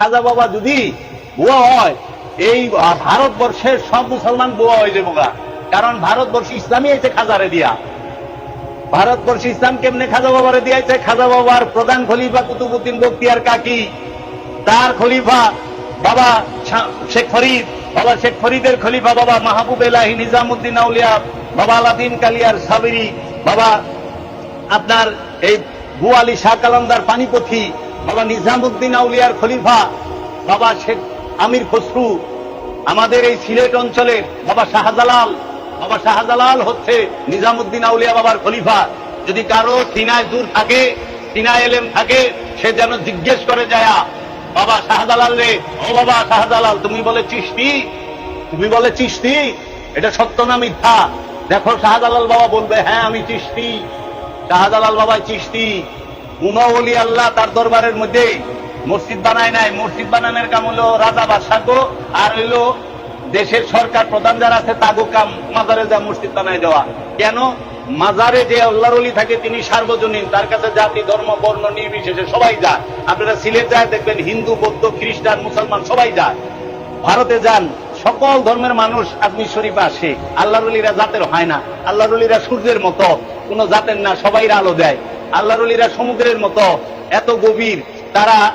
খাজা বাবা যদি বুয়া হয়, এই ভারতবর্ষের সব মুসলমান বুয়া হয়ে যাব। কারণ ভারতবর্ষ ইসলামী হয়েছে খাজারে দিয়া ভারতবর্ষ ইসলাম কেমনে খাজা বাবারে দিয়েছে খাজা বাবার প্রধান খলিফা কুতুবুদ্দিন বক্তিয়ার কাকি, তার খলিফা বাবা শেখ ফরিদ, বাবা শেখ ফরিদের খলিফা বাবা মাহবুব এলাহি নিজামুদ্দিন আউলিয়া, বাবা আলাদিন কালিয়ার সাবিরি, বাবা আপনার এই বুয়ালি শাহ কালান্দার পানিপথি বাবা নিজামুদ্দিন আউলিয়ার খলিফা, বাবা শেখ আমির খসরু, আমাদের এই সিলেট অঞ্চলের বাবা শাহজালাল বাবা শাহজালাল হচ্ছে নিজামুদ্দিন আউলিয়া বাবার খলিফা। যদি কারও সিনায় দূর থাকে, সিনায় এলেম থাকে, সে যেন জিজ্ঞেস করে যায়, বাবা শাহজালাল রে, ও বাবা শাহজালাল, তুমি বলে চিস্তি তুমি বলে চিস্তি এটা সত্য না মিথ্যা? দেখো শাহজালাল বাবা বলবে হ্যাঁ আমি চিস্তি শাহজালাল বাবা উমাউলি আল্লাহ তার দরবারের মধ্যে মসজিদ বানায় নাই। মসজিদ বানানোর কাম হলো রাজা বাদশাহ আর হইল দেশের সরকার প্রধান যারা আছে, তাগো কাম মাজারে যা মসজিদ বানায় দেওয়া। কেন? মাজারে যে আল্লাহর অলি থাকে তিনি সার্বজনীন, তার কাছে জাতি, ধর্ম, বর্ণ, নির্বিশেষে সবাই যায়। আপনারা সিলেট যায় দেখবেন, হিন্দু, বৌদ্ধ, খ্রিস্টান, মুসলমান সবাই যায়। ভারতে যান, সকল ধর্মের মানুষ আজমির শরীফে আসে। আল্লাহ রলিরা জাতের হয় না। আল্লাহ রলিরা সূর্যের মতো। কোন জাতের না সবাই আলো দেয়। আল্লাহ রলিরা সমুদ্রের মতো এত গভীর, তারা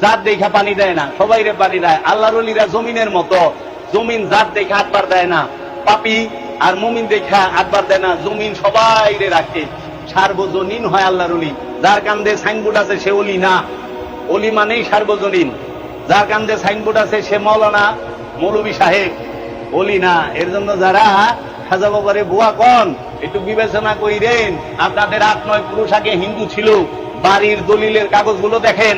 জাত দেখা পানি দেয় না, সবাই পানি দেয়। আল্লাহর রলিরা জমিনের মতো, জমিন জাত দেখে হাতবার দেয় না। পাপি আর মুমিন দেখা হাতবার দেয় না, জমিন সবাই রাখে। সার্বজনীন হয় আল্লাহ রলি যার কান্দে সাইনবোর্ড আছে সে অলি না। অলি মানেই সার্বজনীন। যার কান্দে সাইনবোর্ড আছে সে মৌলানা মৌলবী সাহেব। বলি না। এর জন্য যারা খাজা বাবারে বুয়া কন, একটু বিবেচনা কইরেন, আপনাদের আট নয় পুরুষ আগে হিন্দু ছিল। বাড়ির দলিলের কাগজগুলো দেখেন।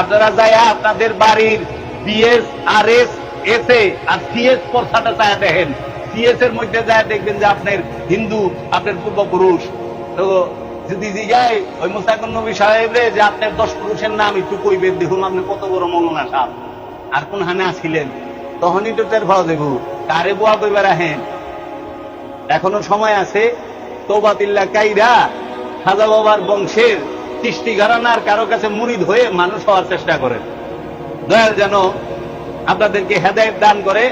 আপনারা যায় আপনাদের বাড়ির BS R S S A R CS পরসাটা চায় দেখেন। সিএস এর মধ্যে যায় দেখবেন যে আপনার হিন্দু, আপনার পূর্বপুরুষ। তো যদি জিগায় ওই মুস্তাকুর নবী সাহেব রে, যে আপনার দশ পুরুষের নাম একটু কইবেন, দেখুন আপনি কত বড় মৌলানা সাহেব। আর কোন হানে আসিলেন তখনই তো টের পাওয়া দেবো। কারে বুয়া কইবার আহেন। এখনও সময় আছে তোবাতিল্লা কাইরা খাজা বাবার বংশের সৃষ্টি ঘরানার কারও কাছে মুরিদ হয়ে মানুষ হওয়ার চেষ্টা করেন। দয়াল যেন আপনাদেরকে হেদায়ত দান করে